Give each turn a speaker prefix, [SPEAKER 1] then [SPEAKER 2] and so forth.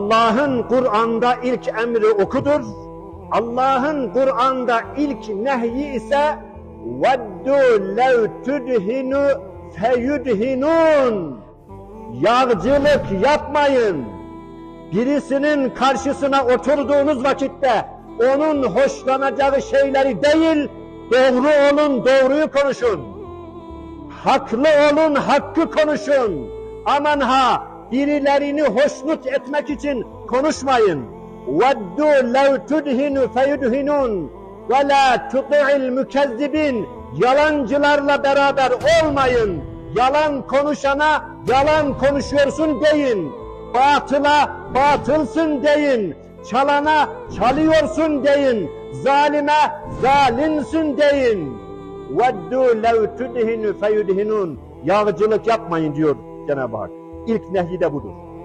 [SPEAKER 1] Allah'ın Kur'an'da ilk emri okudur. Allah'ın Kur'an'da ilk nehyi ise وَدُّوا لَوْ تُدْهِنُوا فَيُدْهِنُونَ Yağcılık yapmayın. Birisinin karşısına oturduğunuz vakitte onun hoşlanacağı şeyleri değil, doğru olun, doğruyu konuşun. Haklı olun, hakkı konuşun. Aman ha, birilerini hoşnut etmek için konuşmayın. وَدُّوا لَوْ تُدْهِنُوا فَيُدْهِنُونَ وَلَا تُطِعِ الْمُكَذِّبِينَ Yalancılarla beraber olmayın. Yalan konuşana yalan konuşuyorsun deyin. Batıla batılsın deyin. Çalana çalıyorsun deyin. Zalime zalimsin deyin. وَدُّوا لَوْ تُدْهِنُوا فَيُدْهِنُونَ Yağcılık yapmayın diyor Cenab-ı Hak. İlk nehyi de budur.